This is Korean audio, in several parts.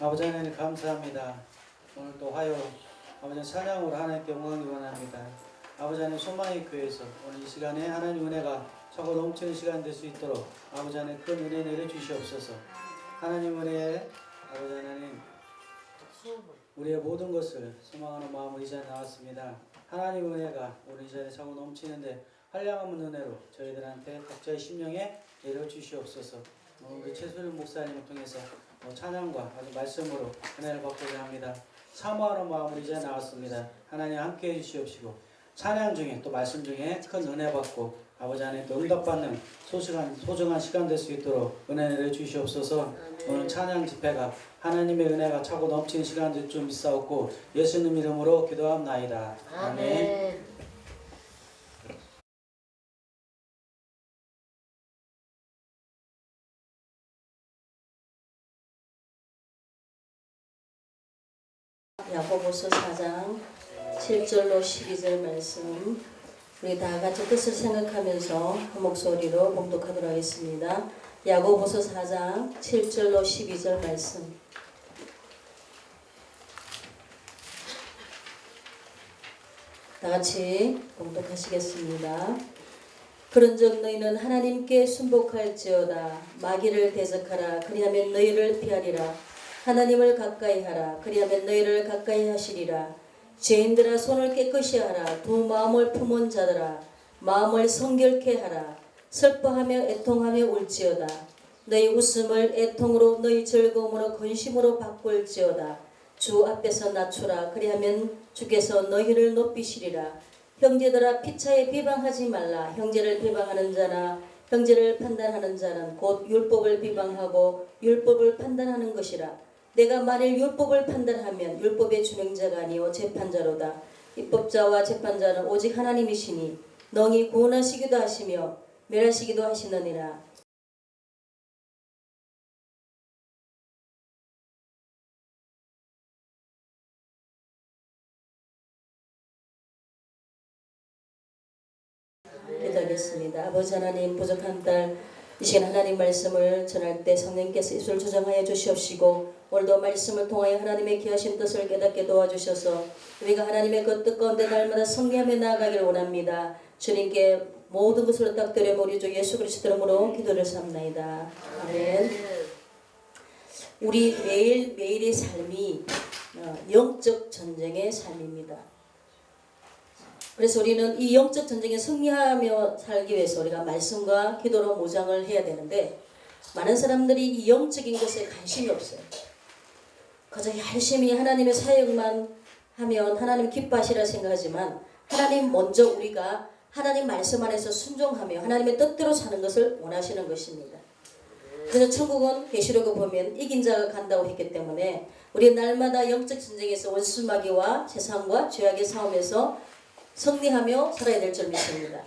아버지 하나님 감사합니다. 오늘 또 화요 아버지 찬양으로 하나님께 영광을 원합니다. 아버지 하나님 소망의 교회에서 오늘 이 시간에 하나님 은혜가 차고 넘치는 시간 될 수 있도록 아버지 하나님 큰 은혜 내려 주시옵소서. 하나님 은혜에 아버지 하나님 우리의 모든 것을 소망하는 마음으로 이 자리에 나왔습니다. 하나님 은혜가 우리 이 자리에 차고 넘치는데 한량한 은혜로 저희들한테 각자의 심령에 내려 주시옵소서. 오늘 우리 최소련 목사님을 통해서 어, 찬양과 아주 말씀으로 은혜를 받고자 합니다. 사모하는 마음으로 이제 나왔습니다. 하나님 함께 해주시옵시고 찬양 중에 또 말씀 중에 큰 은혜 받고 아버지 또 응답받는 소중한, 소중한 시간 될 수 있도록 은혜 내려 주시옵소서 오늘 찬양 집회가 하나님의 은혜가 차고 넘치는 시간 될줄 믿사옵고 예수님 이름으로 기도합나이다. 아멘. 야고보서 4장 7절로 12절 말씀. 우리 다 같이 뜻을 생각하면서 한 목소리로 봉독하도록 하겠습니다. 야고보서 4장 7절로 12절 말씀. 다 같이 봉독하시겠습니다. 그런즉 너희는 하나님께 순복할지어다. 마귀를 대적하라. 그리하면 너희를 피하리라 하나님을 가까이 하라. 그리하면 너희를 가까이 하시리라. 죄인들아 손을 깨끗이 하라. 두 마음을 품은 자들아 마음을 성결케 하라. 슬퍼하며 애통하며 울지어다. 너희 웃음을 애통으로 너희 즐거움으로 근심으로 바꿀지어다. 주 앞에서 낮추라. 그리하면 주께서 너희를 높이시리라. 형제들아 피차에 비방하지 말라. 형제를 비방하는 자나 형제를 판단하는 자는 곧 율법을 비방하고 율법을 판단하는 것이라 내가 만일 율법을 판단하면 율법의 준행자가 아니요 재판자로다 입법자와 재판자는 오직 하나님이시니 너희 구원하시기도 하시며 멸하시기도 하시느니라 기도하겠습니다. 아버지 하나님 부족한 딸 이 시간 하나님 말씀을 전할 때 성령께서 입술 조정하여 주시옵시고 오늘도 말씀을 통하여 하나님의 귀하신 뜻을 깨닫게 도와주셔서 우리가 하나님의 그 뜻 가운데 날마다 승리하며 나아가길 원합니다. 주님께 모든 것을 의탁드려 우리 주 예수 그리스도 이름으로 기도를 삼나이다. 아멘. 우리 매일 매일의 삶이 어, 영적 전쟁의 삶입니다. 그래서 우리는 이 영적 전쟁에 승리하며 살기 위해서 우리가 말씀과 기도로 모장을 해야 되는데 많은 사람들이 이 영적인 것에 관심이 없어요. 그저 열심히 하나님의 사역만 하면 하나님 기뻐하시라 생각하지만 하나님 먼저 우리가 하나님 말씀 안에서 순종하며 하나님의 뜻대로 사는 것을 원하시는 것입니다. 그래서 천국은 계시록을 보면 이긴 자가 간다고 했기 때문에 우리 날마다 영적 전쟁에서 원수 마귀와 세상과 죄악의 싸움에서 승리하며 살아야 될 줄 믿습니다.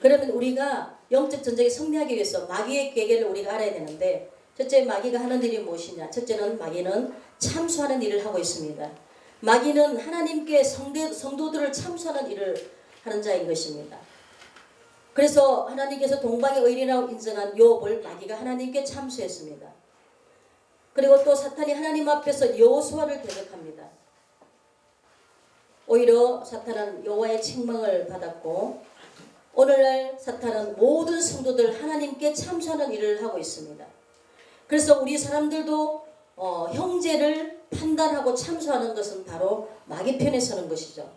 그러면 우리가 영적 전쟁에 승리하기 위해서 마귀의 계계를 우리가 알아야 되는데 첫째 마귀가 하는 일이 무엇이냐? 첫째는 마귀는 참수하는 일을 하고 있습니다. 마귀는 하나님께 성대, 성도들을 참수하는 일을 하는 자인 것입니다. 그래서 하나님께서 동방의 의인이라고 인정한 욥을 마귀가 하나님께 참수했습니다. 그리고 또 사탄이 하나님 앞에서 여호수아를 대적합니다. 오히려 사탄은 여호와의 책망을 받았고 오늘날 사탄은 모든 성도들 하나님께 참수하는 일을 하고 있습니다. 그래서 우리 사람들도 어, 형제를 판단하고 참수하는 것은 바로 마귀 편에 서는 것이죠.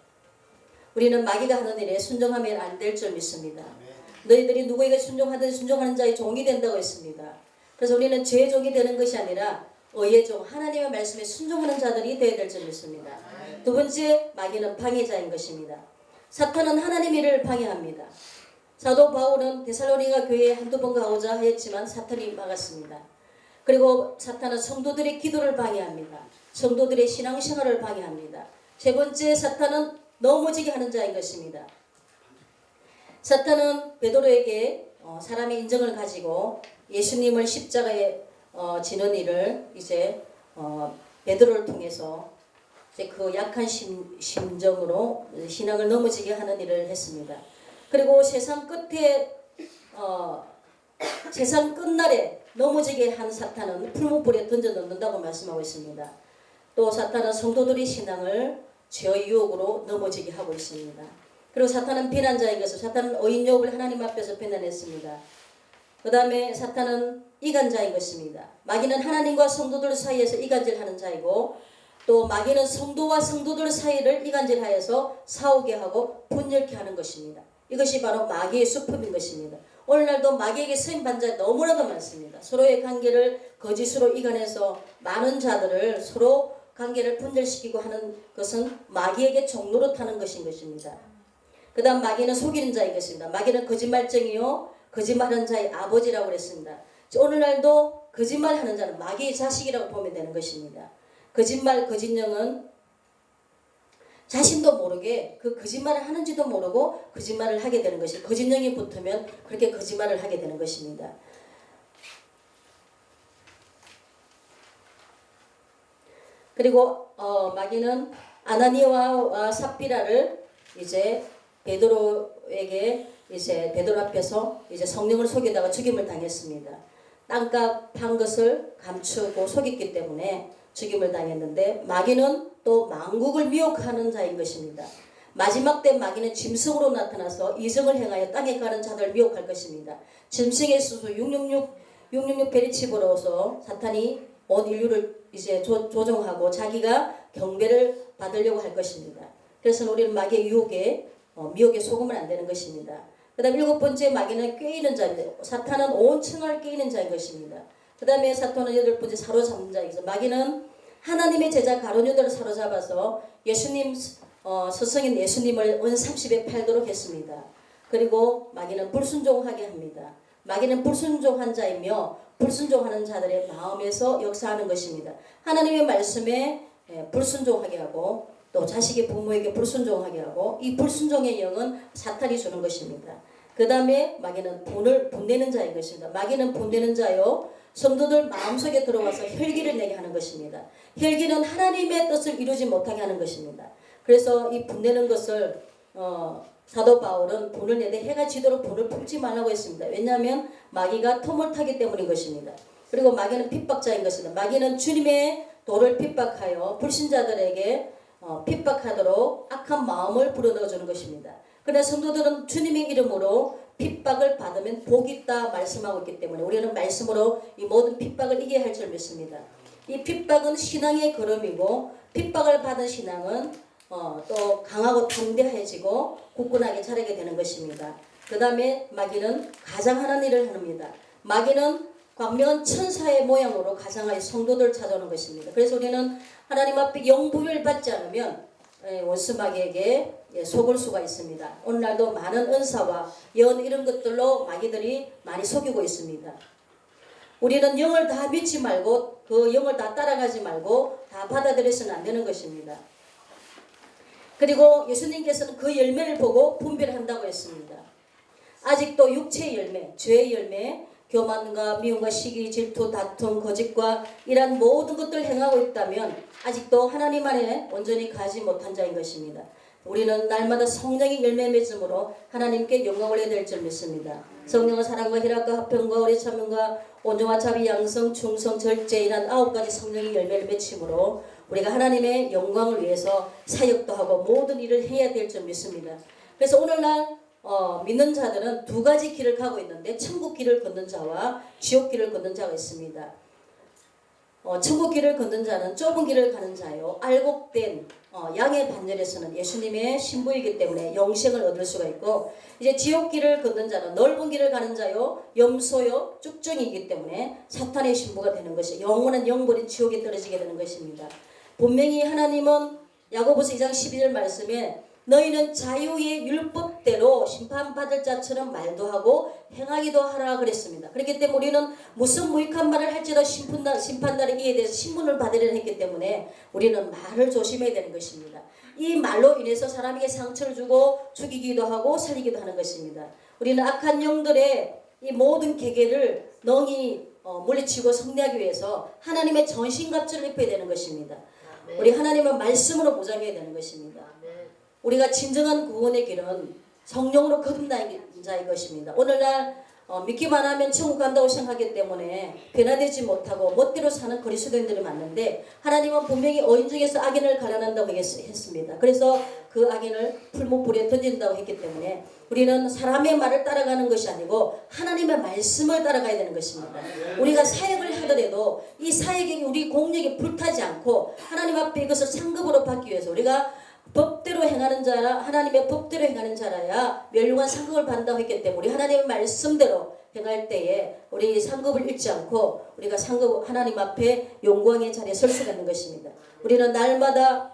우리는 마귀가 하는 일에 순종하면 안 될 줄 믿습니다. 너희들이 누구에게 순종하든 순종하는 자의 종이 된다고 했습니다. 그래서 우리는 죄의 종이 되는 것이 아니라 의의 종, 하나님의 말씀에 순종하는 자들이 되어야 될 줄 믿습니다. 두 번째, 마귀는 방해자인 것입니다. 사탄은 하나님 일을 방해합니다. 사도 바울은 데살로니가 교회에 한두 번 가고자 하였지만 사탄이 막았습니다. 그리고 사탄은 성도들의 기도를 방해합니다. 성도들의 신앙생활을 방해합니다. 세 번째, 사탄은 넘어지게 하는 자인 것입니다. 사탄은 베드로에게 어, 사람의 인정을 가지고 예수님을 십자가에 어, 지는 일을 이제 어, 베드로를 통해서 이제 그 약한 심, 심정으로 신앙을 넘어지게 하는 일을 했습니다. 그리고 세상 끝에 어, 세상 끝날에 넘어지게 한 사탄은 풀무불에 던져 넣는다고 말씀하고 있습니다. 또 사탄은 성도들의 신앙을 죄의 유혹으로 넘어지게 하고 있습니다. 그리고 사탄은 비난자인 것을 사탄은 어인욕을 하나님 앞에서 비난했습니다. 그 다음에 사탄은 이간자인 것입니다. 마귀는 하나님과 성도들 사이에서 이간질하는 자이고 또 마귀는 성도와 성도들 사이를 이간질하여서 싸우게 하고 분열케 하는 것입니다. 이것이 바로 마귀의 수법인 것입니다. 오늘날도 마귀에게 쓰임받은 자 너무나도 많습니다. 서로의 관계를 거짓으로 이간해서 많은 자들을 서로 관계를 분열시키고 하는 것은 마귀에게 종로로 타는 것인 것입니다. 그 다음 마귀는 속이는 자인 것입니다. 마귀는 거짓말쟁이요 거짓말하는 자의 아버지라고 그랬습니다. 오늘날도 거짓말 하는 자는 마귀의 자식이라고 보면 되는 것입니다. 거짓말 거짓령은 자신도 모르게 그 거짓말을 하는지도 모르고 거짓말을 하게 되는 것이 거짓령이 붙으면 그렇게 거짓말을 하게 되는 것입니다. 그리고 어, 마귀는 아나니아와 삽비라를 이제 베드로에게 이제 베드로 앞에서 이제 성령을 속이다가 죽임을 당했습니다. 땅값 판 것을 감추고 속였기 때문에 죽임을 당했는데 마귀는 또 망국을 미혹하는 자인 것입니다. 마지막 때 마귀는 짐승으로 나타나서 이성을 행하여 땅에 가는 자들을 미혹할 것입니다. 짐승의 수수 666 666 베리칩으로서 사탄이 온 인류를 이제 조, 조종하고 자기가 경배를 받으려고 할 것입니다. 그래서 우리는 마귀의 유혹에 어, 미혹에 속으면 안 되는 것입니다. 그 다음 일곱 번째 마귀는 꾀이는 자인데 사탄은 온 천하를 꾀이는 자인 것입니다. 그 다음에 사탄은 여덟 번째 사로잡는 자이죠. 마귀는 하나님의 제자 가론유다를 사로잡아서 예수님 어, 스승인 예수님을 은 30에 팔도록 했습니다. 그리고 마귀는 불순종하게 합니다. 마귀는 불순종한 자이며 불순종하는 자들의 마음에서 역사하는 것입니다. 하나님의 말씀에 예, 불순종하게 하고 또 자식의 부모에게 불순종하게 하고 이 불순종의 영은 사탄이 주는 것입니다. 그 다음에 마귀는 분을 분내는 자인 것입니다. 마귀는 분내는 자요. 성도들 마음속에 들어와서 혈기를 내게 하는 것입니다. 혈기는 하나님의 뜻을 이루지 못하게 하는 것입니다. 그래서 이 분내는 것을 어, 사도 바울은 분을 내되 해가 지도록 분을 품지 말라고 했습니다. 왜냐하면 마귀가 틈을 타기 때문인 것입니다. 그리고 마귀는 핍박자인 것입니다. 마귀는 주님의 도를 핍박하여 불신자들에게 어, 핍박하도록 악한 마음을 불어넣어주는 것입니다. 그러나 성도들은 주님의 이름으로 핍박을 받으면 복이 있다 말씀하고 있기 때문에 우리는 말씀으로 이 모든 핍박을 이겨야 할 줄 믿습니다. 이 핍박은 신앙의 걸음이고 핍박을 받은 신앙은 어, 또 강하고 담대해지고 굳건하게 자라게 되는 것입니다. 그 다음에 마귀는 가장 하는 일을 합니다. 마귀는 광명한 천사의 모양으로 가장하여 성도들 찾아오는 것입니다. 그래서 우리는 하나님 앞에 영부를 받지 않으면 예, 원수 마귀에게 예, 속을 수가 있습니다. 오늘날도 많은 은사와 연 이런 것들로 마귀들이 많이 속이고 있습니다. 우리는 영을 다 믿지 말고 그 영을 다 따라가지 말고 다 받아들여서는 안 되는 것입니다. 그리고 예수님께서는 그 열매를 보고 분별한다고 했습니다. 아직도 육체의 열매, 죄의 열매, 교만과 미움과 시기, 질투, 다툼, 거짓과 이러한 모든 것들을 행하고 있다면 아직도 하나님 안에 온전히 가지 못한 자인 것입니다. 우리는 날마다 성령의 열매 맺음으로 하나님께 영광을 해야 될 줄 믿습니다. 성령은 사랑과 희락과 화평과 오래 참음과 온정과 자비, 양성, 충성, 절제 이란 아홉 가지 성령의 열매를 맺힘으로 우리가 하나님의 영광을 위해서 사역도 하고 모든 일을 해야 될 줄 믿습니다. 그래서 오늘날 어, 믿는 자들은 두 가지 길을 가고 있는데 천국 길을 걷는 자와 지옥 길을 걷는 자가 있습니다. 어, 천국 길을 걷는 자는 좁은 길을 가는 자요. 알곡된 어, 양의 반열에서는 예수님의 신부이기 때문에 영생을 얻을 수가 있고 이제 지옥 길을 걷는 자는 넓은 길을 가는 자요. 염소요. 쭉정이기 때문에 사탄의 신부가 되는 것이 영원한 영벌인 지옥에 떨어지게 되는 것입니다. 분명히 하나님은 야고보서 2장 12절 말씀에 너희는 자유의 율법 대로 심판받을 자처럼 말도 하고 행하기도 하라 그랬습니다. 그렇기 때문에 우리는 무슨 무익한 말을 할지라도 심판날, 심판날에 대해서 신문을 받으려 했기 때문에 우리는 말을 조심해야 되는 것입니다. 이 말로 인해서 사람에게 상처를 주고 죽이기도 하고 살리기도 하는 것입니다. 우리는 악한 영들의 이 모든 계계를 능히 어, 물리치고 승리하기 위해서 하나님의 전신갑주를 입혀야 되는 것입니다. 우리 하나님은 말씀으로 보장해야 되는 것입니다. 우리가 진정한 구원의 길은 성령으로 거듭난 자인 것입니다. 오늘날 어, 믿기만 하면 천국 간다고 생각하기 때문에 변화되지 못하고 멋대로 사는 그리스도인들이 많은데 하나님은 분명히 어인 중에서 악인을 갈라낸다고 했- 했습니다. 그래서 그 악인을 풀목불에 던진다고 했기 때문에 우리는 사람의 말을 따라가는 것이 아니고 하나님의 말씀을 따라가야 되는 것입니다. 우리가 사역을 하더라도 이 사역이 우리 공력이 불타지 않고 하나님 앞에 이것을 상급으로 받기 위해서 우리가 법대로 행하는 자라 하나님의 법대로 행하는 자라야 멸류관 상급을 받는다고 했기 때문에 우리 하나님의 말씀대로 행할 때에 우리 상급을 잃지 않고 우리가 상급 하나님 앞에 영광의 자리에 설 수가 있는 것입니다. 우리는 날마다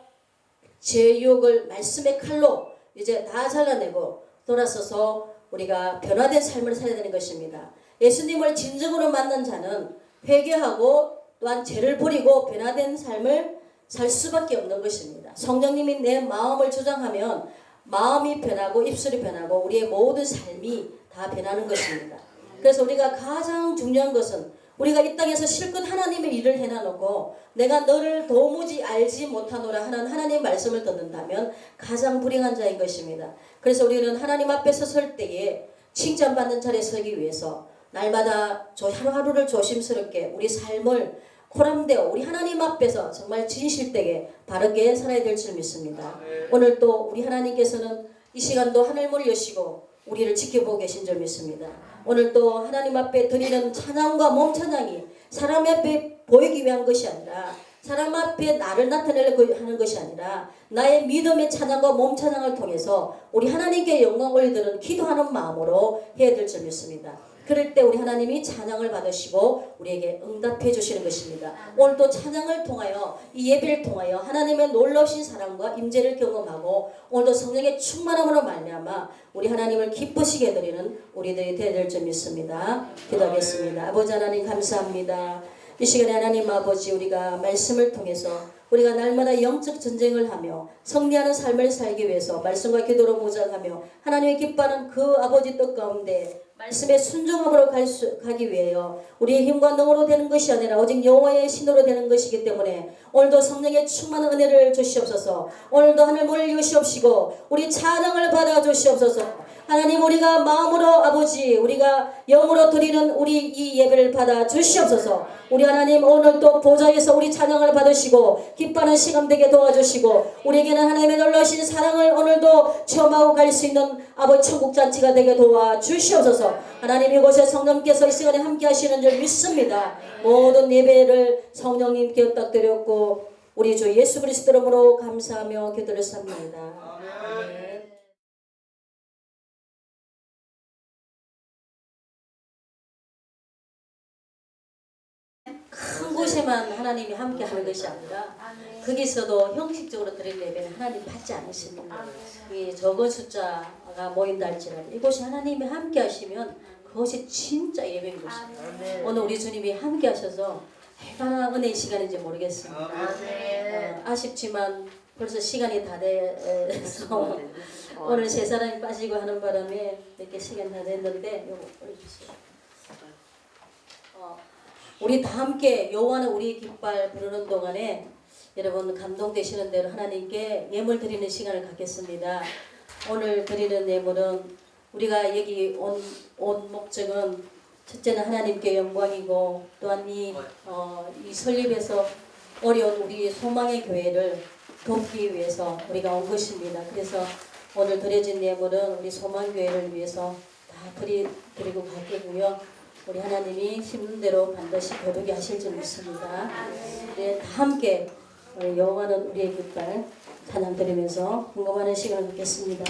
제 유혹을 말씀의 칼로 이제 다 잘라내고 돌아서서 우리가 변화된 삶을 살아야 되는 것입니다. 예수님을 진정으로 만난 자는 회개하고 또한 죄를 버리고 변화된 삶을 살 수밖에 없는 것입니다. 성령님이 내 마음을 조장하면 마음이 변하고 입술이 변하고 우리의 모든 삶이 다 변하는 것입니다. 그래서 우리가 가장 중요한 것은 우리가 이 땅에서 실컷 하나님의 일을 해놔놓고 내가 너를 도무지 알지 못하노라 하는 하나님의 말씀을 듣는다면 가장 불행한 자인 것입니다. 그래서 우리는 하나님 앞에 서설 때에 칭찬받는 자리에 서기 위해서 날마다 저 하루하루를 조심스럽게 우리 삶을 호람되어 우리 하나님 앞에서 정말 진실되게 바르게 살아야 될 줄 믿습니다. 오늘 또 우리 하나님께서는 이 시간도 하늘문을 여시고 우리를 지켜보고 계신 줄 믿습니다. 오늘 또 하나님 앞에 드리는 찬양과 몸 찬양이 사람 앞에 보이기 위한 것이 아니라 사람 앞에 나를 나타내려고 하는 것이 아니라 나의 믿음의 찬양과 몸 찬양을 통해서 우리 하나님께 영광 올리드는 기도하는 마음으로 해야 될 줄 믿습니다. 그럴 때 우리 하나님이 찬양을 받으시고 우리에게 응답해 주시는 것입니다. 오늘 또 찬양을 통하여 이 예배를 통하여 하나님의 놀라우신 사랑과 임재를 경험하고 오늘도 성령의 충만함으로 말미암아 우리 하나님을 기쁘시게 드리는 우리들이 되어야 될줄 믿습니다. 기도하겠습니다. 아버지 하나님 감사합니다. 이 시간에 하나님 아버지 우리가 말씀을 통해서 우리가 날마다 영적 전쟁을 하며 승리하는 삶을 살기 위해서 말씀과 기도로 무장하며 하나님의 기뻐하는 그 아버지 뜻 가운데 말씀에 순종함으로 갈 수, 가기 위하여 우리의 힘과 능으로 되는 것이 아니라 오직 여호와의 신으로 되는 것이기 때문에 오늘도 성령의 충만한 은혜를 주시옵소서. 오늘도 하늘 문을 여시옵시고 우리 찬양을 받아 주시옵소서 하나님 우리가 마음으로 아버지 우리가 영으로 드리는 우리 이 예배를 받아 주시옵소서. 우리 하나님 오늘도 보좌에서 우리 찬양을 받으시고 기뻐하는 시간 되게 도와주시고 우리에게는 하나님의 놀라신 사랑을 오늘도 체험하고 갈 수 있는 아버지 천국 잔치가 되게 도와 주시옵소서. 하나님 이곳에 성령께서 이 시간에 함께 하시는 줄 믿습니다. 모든 예배를 성령님께 부탁드렸고 우리 주 예수 그리스도 이름으로 감사하며 기도를 삽니다. 아멘. 큰 곳에만 하나님이 함께 하는 것이 아니라 거기서도 형식적으로 드릴 예배는 하나님 받지 않으십니다. 이 적은 숫자가 모인다 할지라도 이곳이 하나님이 함께 하시면 그것이 진짜 예배인 것입니다. 오늘 우리 주님이 함께 하셔서 얼마나 은혜의 시간인지 모르겠습니다. 어, 아쉽지만 벌써 시간이 다 돼서 오늘 세 사람이 빠지고 하는 바람에 이렇게 시간 다 됐는데 요거 올려주세요. 어, 우리 다 함께 여호와는 우리 깃발 부르는 동안에 여러분 감동되시는 대로 하나님께 예물 드리는 시간을 갖겠습니다. 오늘 드리는 예물은 우리가 여기 온, 온 목적은 첫째는 하나님께 영광이고 또한 이, 어, 이 설립에서 어려운 우리 소망의 교회를 돕기 위해서 우리가 온 것입니다. 그래서 오늘 드려진 예물은 우리 소망교회를 위해서 다 드리, 드리고 갈 거고요. 우리 하나님이 힘든 대로 반드시 거두게 하실 줄 믿습니다. 우리 다 함께 여호와는 우리의 깃발 찬양 드리면서 궁금하는 시간을 갖겠습니다.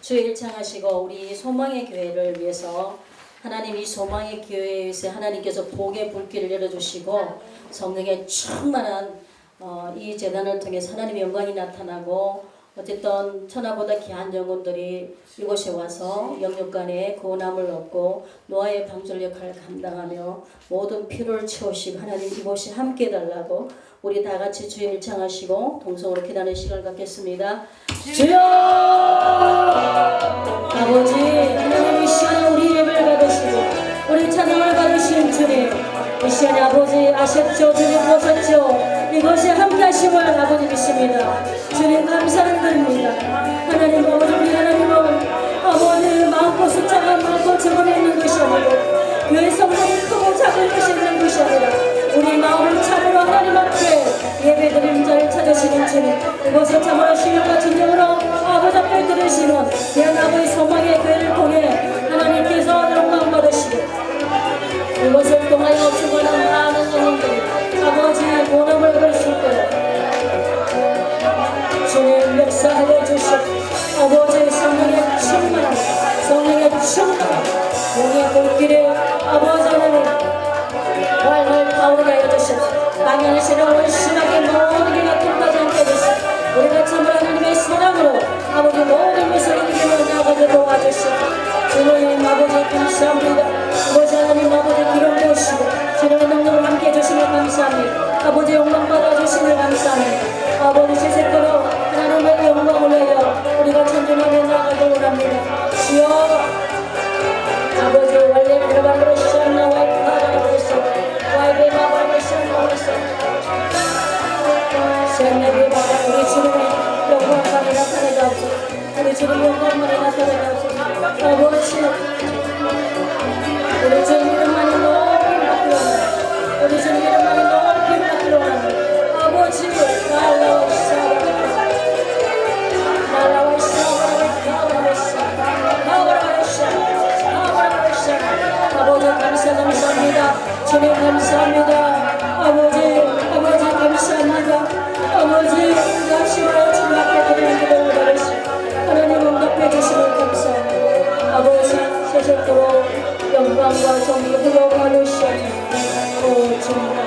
주의 일창하시고 우리 소망의 교회를 위해서 하나님 이 소망의 교회에서 하나님께서 복의 불길을 열어주시고 성령의 충만한 어, 이 재단을 통해서 하나님의 영광이 나타나고 어쨌든 천하보다 귀한 영혼들이 이곳에 와서 영육간에 구원함을 얻고 노아의 방절 역할을 감당하며 모든 피로를 채우시고 하나님 이곳에 함께 해달라고 우리 다 같이 주의 일창하시고 동성으로 기도하는 시간을 갖겠습니다. 주여! 아버지 하나님 이 시간에 우리 예배를 받으시고 우리 찬양을 받으시는 주님 이 시간에 아버지 아셨죠? 주님 보셨죠 이것에 함께 하심을 아버지 믿습니다. 주님 감사를 드립니다. 하나님 우리 하나님은 아버지 많고 숫자가 적음이 있는 것이 아니고 교회 성당이 크고 작은 것이 있는 것이 아니라 우리 마음을 참으로 하나님 앞에 예배드리는 자를 찾으시는 주님 그것을 참으로 신령과 진정으로 아버지 앞에 들으시는 귀한 아버지 소망의 교회를 통해 하나님께서 영광 받으시고 이것을 통하여 죽어난 많은 얻을 수 있도록 주님 역사하여 주시고 아버지의 성령의 충만한 성령의 충만한 영의 불길에 아버지 하나님 활활 타오르게 하여 주시고 방향의 시력을 심하게 모든 게 통과지 않게 해주시고 우리가 참으로 하나님의 사랑으로 아버지 모든 것을 이기며 나가게 도와주시고 주님 아버지 감사합니다. 아버지 하나님 아버지 기름 부으시고 주님의 능력을 함께 해주시며 감사합니다 아버지 영광 받아주시며 감사합니다. 아버지 세세토록 하나님의 영광을 위하여 우리가 천진하게 나가길 원합니다. 주여 아버지 원래 시작나고 했어. 셀레비 바바 우리 주님의 영광만이 나타내게 하옵소서. 우리 주님 영광만이 나타내게 하옵소서. 아버지 주님 감사합니다 아버지 아버지 감사합니다 아버지 열심히 주님 앞에 드리는 기도를 받으시 하나님 응답해 주시면 감사합니다 아버지 세세토록 영광과 정의 흘러가는 시간 오 주님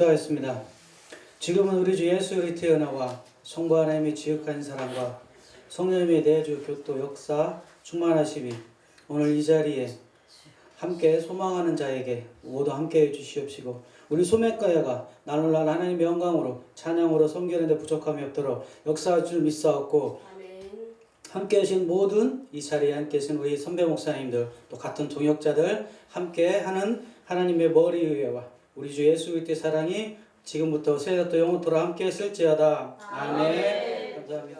축도하겠습니다. 지금은 우리 주 예수 그리스도의 은혜와 성부 하나님의 지극한 사랑과 성령님의 내주 교토 역사 충만하심이 오늘 이 자리에 함께 소망하는 자에게 모두 함께 해 주시옵시고 우리 소매가야가 날로날 하나님의 영광으로 찬양으로 섬기는데 부족함이 없도록 역사할 줄 믿사옵고 함께 하신 모든 이 자리에 함께 하신 우리 선배 목사님들 또 같은 동역자들 함께 하는 하나님의 머리 위에와 우리 주 예수 그리스도의 사랑이 지금부터 세대부터 영원토록 함께 했을지어다 아멘 감사합니다.